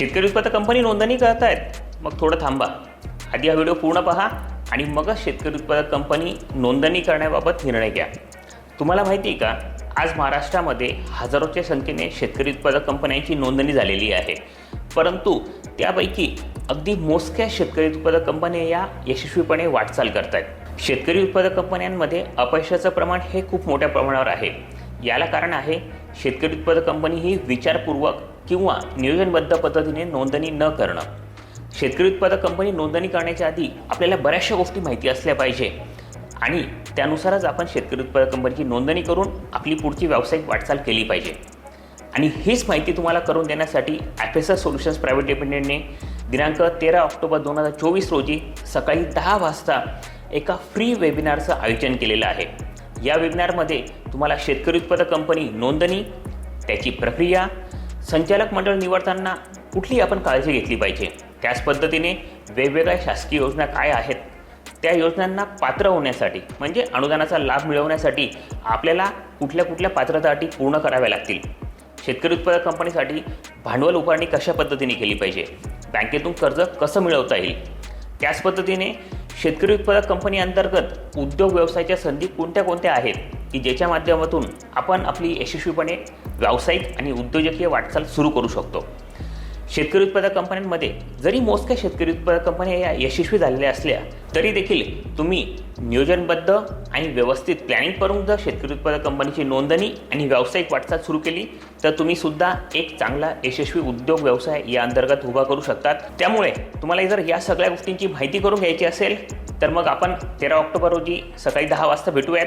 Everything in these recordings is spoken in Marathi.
शेतकरी उत्पादक कंपनी नोंदणी करतायत. मग थोडं थांबा. आधी हा व्हिडिओ पूर्ण पहा आणि मगच शेतकरी उत्पादक कंपनी नोंदणी करण्याबाबत निर्णय घ्या. तुम्हाला माहिती आहे का आज महाराष्ट्रामध्ये हजारोच्या संख्येने शेतकरी उत्पादक कंपन्यांची नोंदणी झालेली आहे. परंतु त्यापैकी अगदी मोजक्या शेतकरी उत्पादक कंपन्या या यशस्वीपणे वाटचाल करत आहेत शेतकरी उत्पादक कंपन्यांमध्ये अपयशाचं प्रमाण हे खूप मोठ्या प्रमाणावर आहे. याला कारण आहे शेतकरी उत्पादक कंपनी ही विचारपूर्वक किंवा नियोजनबद्ध पद्धतीने नोंदणी न करणं. शेतकरी उत्पादक कंपनी नोंदणी करण्याच्या आधी आपल्याला बऱ्याचशा गोष्टी माहिती असल्या पाहिजे. आणि त्यानुसारच आपण शेतकरी उत्पादक कंपनीची नोंदणी करून आपली पुढची व्यावसायिक वाटचाल केली पाहिजे. आणि हीच माहिती तुम्हाला करून देण्यासाठी ॲफेसर सोल्युशन्स प्रायव्हेट लिमिटेडने दिनांक तेरा ऑक्टोबर दोन हजार चोवीस रोजी सकाळी दहा वाजता एका फ्री वेबिनारचं आयोजन केलेलं आहे. या वेबिनारमध्ये तुम्हाला शेतकरी उत्पादक कंपनी नोंदणी त्याची प्रक्रिया संचालक मंडळ निवडताना कुठली आपण काळजी घेतली पाहिजे. त्याच पद्धतीने वेगवेगळ्या शासकीय योजना काय आहेत त्या योजनांना पात्र होण्यासाठी म्हणजे अनुदानाचा लाभ मिळवण्यासाठी आपल्याला कुठल्या कुठल्या पात्रता अटी पूर्ण कराव्या लागतील. शेतकरी उत्पादक कंपनीसाठी भांडवल उभारणी कशा पद्धतीने केली पाहिजे बँकेतून कर्ज कसं मिळवता येईल? त्याच पद्धतीने शेतकरी उत्पादक कंपनी अंतर्गत उद्योग व्यवसायाच्या संधी कोणत्या कोणत्या आहेत की ज्याच्या माध्यमातून आपण आपली यशस्वीपणे व्यावसायिक आणि उद्योजकीय वाटचाल सुरू करू शकतो. शेतकरी उत्पादक कंपन्यांमध्ये जरी मोजक्या शेतकरी उत्पादक कंपन्या या यशस्वी झालेल्या असल्या तरी देखील तुम्ही नियोजनबद्ध आणि व्यवस्थित प्लॅनिंग करून जर शेतकरी उत्पादक कंपनीची नोंदणी आणि व्यावसायिक वाटचाल सुरू केली तर तुम्ही सुद्धा एक चांगला यशस्वी उद्योग व्यवसाय या अंतर्गत उभा करू शकतात. त्यामुळे तुम्हाला जर या सगळ्या गोष्टींची माहिती करून घ्यायची असेल तर मग आपण तेरा ऑक्टोबर रोजी सकाळी दहा वाजता भेटूयात.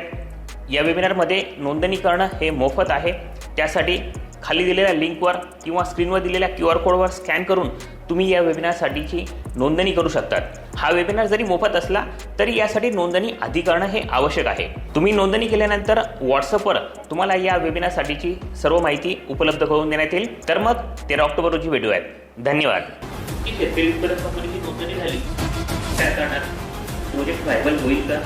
या वेबिनारमध्ये नोंदणी करणं हे मोफत आहे. त्यासाठी खाली दिलेल्या लिंकवर किंवा स्क्रीनवर दिलेल्या क्यू आर कोडवर स्कॅन करून तुम्ही या वेबिनारसाठीची नोंदणी करू शकतात. हा वेबिनार जरी मोफत असला तरी यासाठी नोंदणी आधी करणं हे आवश्यक आहे. तुम्ही नोंदणी केल्यानंतर व्हॉट्सअपवर तुम्हाला या वेबिनारसाठीची सर्व माहिती उपलब्ध करून देण्यात येईल. तर मग तेरा ऑक्टोबर रोजी भेटूयात. धन्यवाद. शेतकरी उत्पादक कंपनीची नोंदणी झाली. काय करणार? म्हणजे प्रोजेक्ट व्हायबल होईल का?